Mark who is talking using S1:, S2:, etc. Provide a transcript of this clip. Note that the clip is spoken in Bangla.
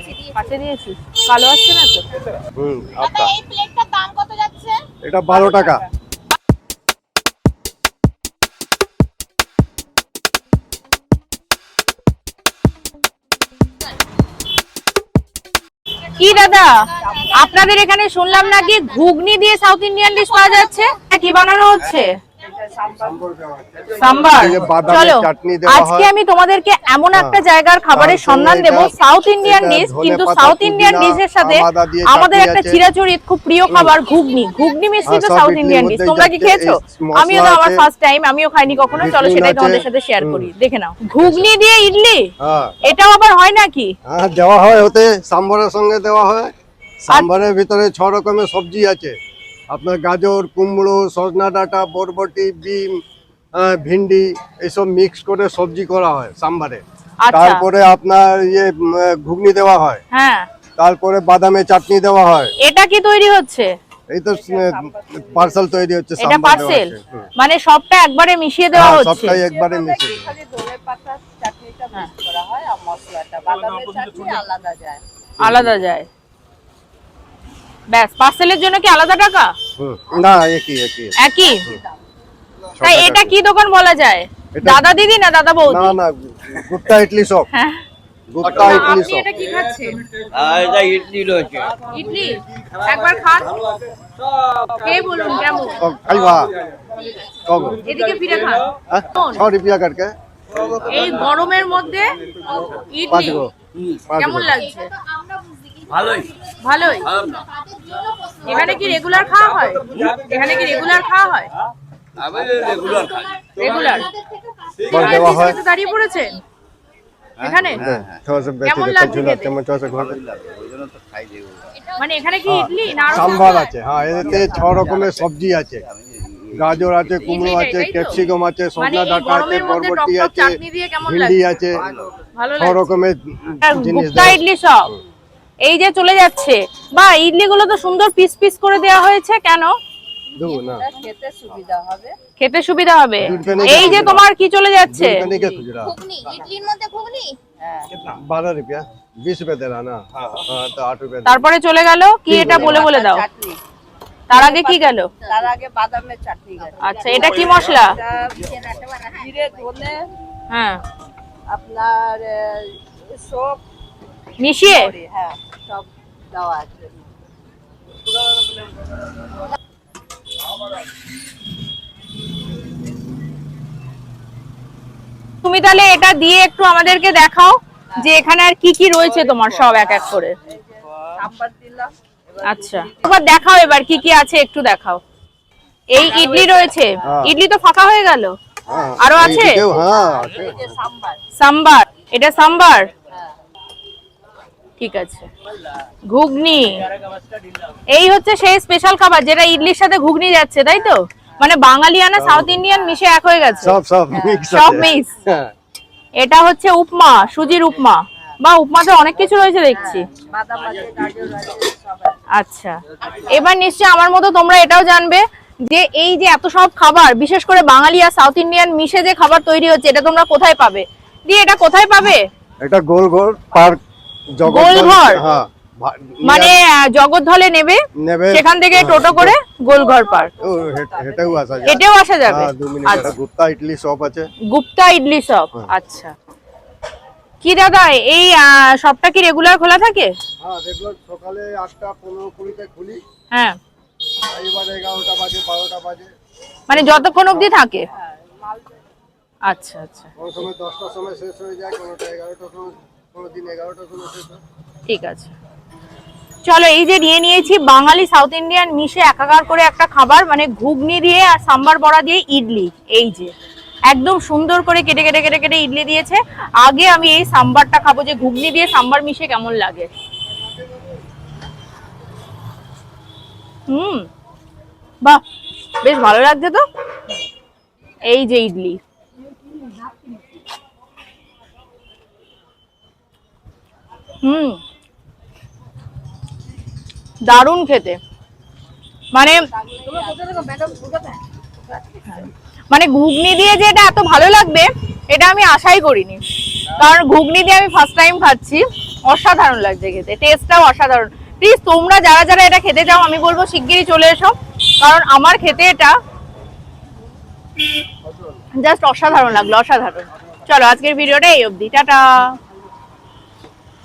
S1: দিয়েছি দিয়েছি
S2: কালো আসছে না তো?
S3: হুম আচ্ছা
S1: এই প্লেটটার দাম কত যাচ্ছে?
S3: এটা বারো টাকা।
S2: কি দাদা? আপনাদের এখানে শুনলাম নাকি ঘুগনি দিয়ে সাউথ ইন্ডিয়ান ডিশ পাওয়া যাচ্ছে? কি বানানো হচ্ছে? সাম্বার। চলো আজকে আমি তোমাদেরকে এমন একটা জায়গার খাবারের সন্ধান দেব সাউথ ইন্ডিয়ান ডিশ কিন্তু সাউথ ইন্ডিয়ান ডিশের সাথে আমাদের একটা চিরাচরিত খুব প্রিয় খাবার ঘুগনি। ঘুগনি মিশ্রিত
S3: হ্যাঁ,
S2: সাউথ ইন্ডিয়ান ডিশ
S3: মধ্যেই
S2: তোমরা কি খেয়েছো? আমিও তো আমার ফার্স্ট টাইম আমিও খাইনি কখনো। চলো সেটাই তোমাদের সাথে শেয়ার করি। দেখে নাও। ঘুগনি দিয়ে ইডলি?
S3: হ্যাঁ।
S2: এটাও আবার হয় নাকি?
S3: হ্যাঁ দেওয়া হয় সাম্বারের সঙ্গে দেওয়া হয়। সাম্বারের ভিতরে ছ রকমের সবজি আছে। আপনার গাজর কুমড়ো সজনা ডাঁটা বরবটি বিম ভিন্ডি এইসব মিক্স করে সবজি করা হয় সাম্বারে।
S2: আচ্ছা।
S3: তারপরে আপনার ইয়ে ঘুগনি দেওয়া হয়।
S2: হ্যাঁ।
S3: তারপরে বাদামে চাটনি দেওয়া হয়।
S2: এটা কি তৈরি হচ্ছে?
S3: এই তো পার্সেল তৈরি হচ্ছে
S2: এটা পার্সেল মানে সবটা একবারে মিশিয়ে দেওয়া
S3: হ্যাঁ,
S2: হচ্ছে?
S3: সবটাই একবারে মিশিয়ে
S4: খালি ধনে পাতার চাটনিটা মিক্স করা হয় আর মশলাটা। বাদামের চাটনি আলাদা যায়।
S2: আলাদা যায়। ব্যাস পার্সেলের জন্য কি আলাদা টাকা?
S3: না একই একই।
S2: একই? তাই এটা কি দোকান বলা যায়? দাদা দিদি না দাদা বৌদি?
S3: না না গুপ্তা ইডলি শপ
S2: হ্যাঁ।
S3: গুপ্তা আচ্ছা,
S2: ইডলি
S3: শপ
S2: এটা কি খাচ্ছেন?
S5: এটা ইডলি রয়েছে।
S2: ইডলি? একবার খান। কে বলুন কেমন?
S3: খাই কগো
S2: এদিকে ফিরে খান।
S3: হ্যাঁ? 6 রুপিয়া কাটকে
S2: এই গরমের মধ্যে ইডলি কেমন লাগছে?
S5: ভালোই।
S2: ভালোই। এখানে কি রেগুলার খাওয়া হয়? এখানে কি রেগুলার খাওয়া হয়?
S3: হ্যাঁ, হ্যাঁ। হ্যাঁ। সবজি আছে। গাজর আছে কুমড়ো আছে ক্যাপসিকাম আছে সজনা ডাটা আছে বরবটি আছে ভিন্ডি আছে ছ রকমের জিনিস
S2: ইডলি সব। এই যে চলে যাচ্ছে। বা ইডলিগুলো তো সুন্দর পিস পিস করে দেওয়া হয়েছে কেন?
S4: খেতে সুবিধা হবে।
S2: এই যে তোমার কি চলে যাচ্ছে?
S3: হ্যাঁ, হ্যাঁ।
S2: তারপরে চলে গেল? কি এটা বলে বলে দাও। তার আগে কি গেল? আচ্ছা এটা কি মশলা? হ্যাঁ।
S4: আপনার সব
S2: মিশিয়ে?
S4: হ্যাঁ। সব দেওয়া আছে।
S2: তুমি তাহলে এটা দিয়ে একটু আমাদেরকে দেখাও যে এখানে আর কি কি রয়েছে তোমার সব এক এক করে। আচ্ছা। এবার দেখাও এবার কি কি আছে একটু দেখাও। এই ইডলি রয়েছে?
S3: হ্যাঁ।
S2: ইডলি তো ফাঁকা হয়ে গেল? আরও আছে?
S3: হ্যাঁ। আছে
S4: এই যে সাম্বার।
S2: সাম্বার। এটা সাম্বার?
S4: হ্যাঁ
S2: ঠিক আছে। ঘুগনি। এই হচ্ছে সেই স্পেশাল খাবার যেটা ইডলির সাথে ঘুগনি যাচ্ছে তাই তো? মানে বাঙালিয়ানা সাউথ ইন্ডিয়ান মিশে এক হয়ে গেছে।
S3: সব সব মিক্স
S2: সব mix।
S3: হ্যাঁ।
S2: এটা হচ্ছে উপমা সুজির উপমা। বা উপমাতে অনেক কিছু রয়েছে দেখছি। আচ্ছা। এবার নিশ্চয়ই আমার মতো তোমরা এটাও জানবে যে এই যে এত সব খাবার বিশেষ করে বাঙালি আর সাউথ ইন্ডিয়ান মিশে যে খাবার তৈরি হচ্ছে এটা তোমরা কোথায় পাবে? দিয়ে এটা কোথায় পাবে?
S3: এটা গোল গোল পার্ক
S2: গোলঘর?
S3: হ্যাঁ
S2: মানে জগদ্দলে নেবে সেখান থেকে
S3: হ্যাঁ,
S2: টোটো করে গোলঘর পার্ক
S3: ও, হেট- হেঁটেও আসা যায়।
S2: হেঁটেও আসা যাবে।
S3: হ্যাঁ
S2: আচ্ছা।
S3: গুপ্তা ইডলি শপ আছে।
S2: গুপ্তা ইডলি শপ। আচ্ছা। কি দাদা এই শপটা কি রেগুলার খোলা থাকে?
S3: হ্যাঁ রেগুলার সকালে আটটা পনেরো কুড়িতে খুলি।
S2: হ্যাঁ।
S3: এবার বাজে বারোটা বাজে।
S2: মানে যতক্ষণ অবধি থাকে? আচ্ছা আচ্ছা।
S3: কোনো সময় দশটার সময় শেষ হয়ে যায় কোনোটা এগারোটার সময়
S2: ঠিক আছে। চলো, এই যে নিয়ে নিয়েছি বাঙালি সাউথ ইন্ডিয়ান মিশে একাকার করে একটা খাবার মানে ঘুগনি দিয়ে আর সাম্বার বড়া দিয়ে ইডলি। এই যে, একদম সুন্দর করে কেটে কেটে কেটে কেটে ইডলি দিয়েছে। আগে আমি এই সাম্বারটা খাব যে ঘুগনি দিয়ে সাম্বার মিশে কেমন লাগে। হুম, বাহ, বেশ ভালো লাগছে তো? এই যে ইডলি। হুম। দারুণ খেতে। মানে মানে ঘুগনি দিয়ে যে এটা এত ভালো লাগবে, এটা আমি আশাই করিনি। কারণ ঘুগনি দিয়ে আমি ফার্স্ট টাইম খাচ্ছি। অসাধারণ লাগছে খেতে। টেস্টটাও অসাধারণ। প্লিজ তোমরা যারা যারা এটা খেতে চাও, আমি বলব শিগগিরই চলে এসো। কারণ আমার খেতে এটা জাস্ট অসাধারণ লাগল, অসাধারণ। চলো, আজকের ভিডিওটা এই অবধি। টাটা!